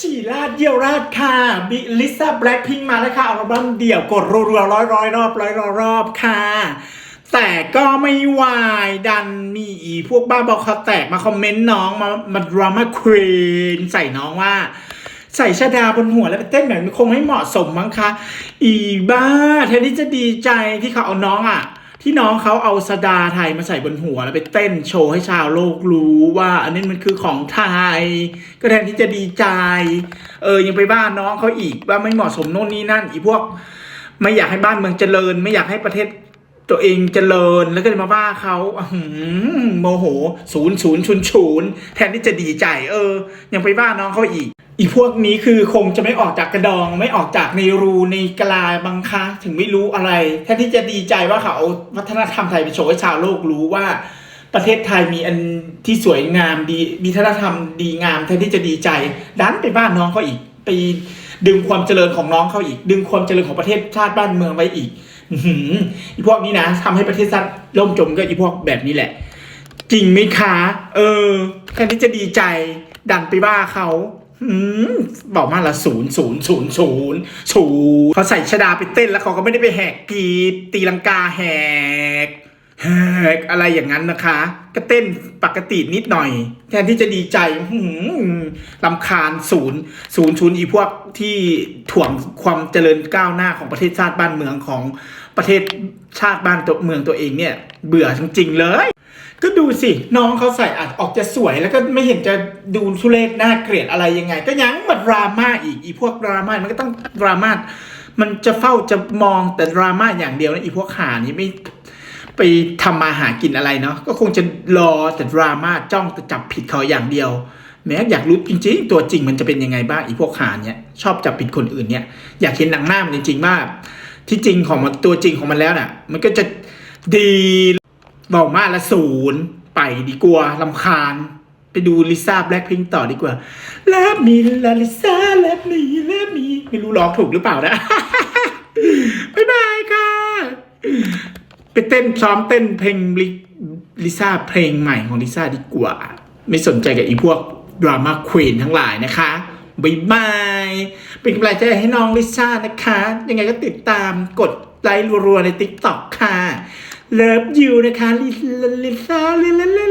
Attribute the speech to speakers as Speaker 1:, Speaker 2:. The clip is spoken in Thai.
Speaker 1: ฉี่ราดเยี่ยวราดค่ะบิลิซ่าแบล็คพิงมาแล้วค่ะอัลบั้มเดี่ยวกดรัวๆร้อยร้อยรอบร้อยรอบค่ะ แต่ก็ไม่วายดันมีอีพวกบ้าบอคอแตกมาคอมเมนต์น้องมามาดราม่าควีนใส่น้องว่า ใส่ชาดาบนหัวแล้วไปเต้นแบบนี้คงไม่เหมาะสมมั้งคะ อีบ้าแทนที่จะดีใจที่เขาเอาน้องอะ ที่น้องเขาเอาสดาไทยมาใส่บนหัวแล้วไปเต้นโชว์ให้ชาวโลกรู้ว่า อันนี้มันคือของไทย ก็แทนที่จะดีใจ เออยังไปบ้านน้องเขาอีกว่าไม่เหมาะสมโน่นนี่นั่น อีพวก ไม่อยากให้บ้านเมืองเจริญ ไม่อยากให้ประเทศ ตัวเองเจริญแล้วก็เลยมาว่าเขาโมโหศูนย์ศูนย์ชุนศูนแทนที่จะดีใจเออ ยังไปว่าน้องเขาอีก อีพวกนี้คือคงจะไม่ออกจากกระดองไม่ออกจากในรูในกลาบังคะถึงไม่รู้อะไร แทนที่จะดีใจว่าเขาเอาวัฒนธรรมไทยไปโชว์ให้ชาวโลกรู้ว่า ประเทศไทยมีอันที่สวยงามดีมีวัฒนธรรมดีงามแทนที่จะดีใจดันไปบ้านน้องเขาอีกไปดึงความเจริญของน้องเขาอีก ดึงความเจริญของประเทศชาติบ้านเมืองไว้อีก อีพวกนี้นะทำให้ประเทศชาติล่มจมก็อีพวกแบบนี้แหละ จริงไหมคะ เออแทนที่จะดีใจ ดันไปว่าเขาอบอกมาละศูนย์ศูนย์ศูนย์ศูนย์ศูนย์เขาใส่ชดาไปเต้นแล้วเขาก็ไม่ได้ไปแหกกรีดตีลังกาแหก แหกอะไรอย่างนั้นนะคะ ก็เต้นปกตินิดหน่อย แทนที่จะดีใจหืมลำคาญศูนย์ศูนย์ศูนอีพวกที่ถ่วงความเจริญก้าวหน้าของประเทศชาติบ้านเมืองของประเทศชาติบ้านตัวเมืองตัวเองเนี่ย เบื่อจริงๆเลย ก็ดูสิ น้องเขาใส่อาจออกจะสวย แล้วก็ไม่เห็นจะดูทุเรศน่าเกลียดอะไรยังไง ก็ยังมาดราม่าอีกอีพวกดราม่ามันก็ต้องดราม่ามันจะเฝ้าจะมองแต่ดราม่าอย่างเดียวนะอีพวกหานี้ไม่ ไปทำมาหากินอะไรเนาะก็คงจะรอแต่ดราม่าจ้องแต่จับผิดเขาอย่างเดียว แม้อยากรู้จริง ๆ ตัวจริงมันจะเป็นยังไงบ้างอีพวกหาเนี่ยชอบจับผิดคนอื่นเนี่ยอยากเห็นหนังหน้ามันจริงๆว่าที่จริงของมันตัวจริงของมันแล้วน่ะ มันก็จะดีบอกมาละศูนย์ไปดีกว่าลำคาญ ไปดูลิซ่าแบล็คพิงต่อดีกว่าแล้วมีลาลิซ่าแล้วมีแล้วมีไม่รู้ร้องถูกหรือเปล่านะ บ๊ายบายค่ะ ไปเต้นซ้อมเต้นเพลงลิลิซ่าเพลงใหม่ของลิซ่าดีกว่า ไม่สนใจกับอีพวกดราม่าควีนทั้งหลายนะคะบายบาย เป็นกำลังใจให้น้องลิซ่านะคะ ยังไงก็ติดตามกดไลค์รัวๆใน t ิ k t o k ค่ะ เลิฟยูนะคะลิลิลิซ่าลิลลิลิลิซ่า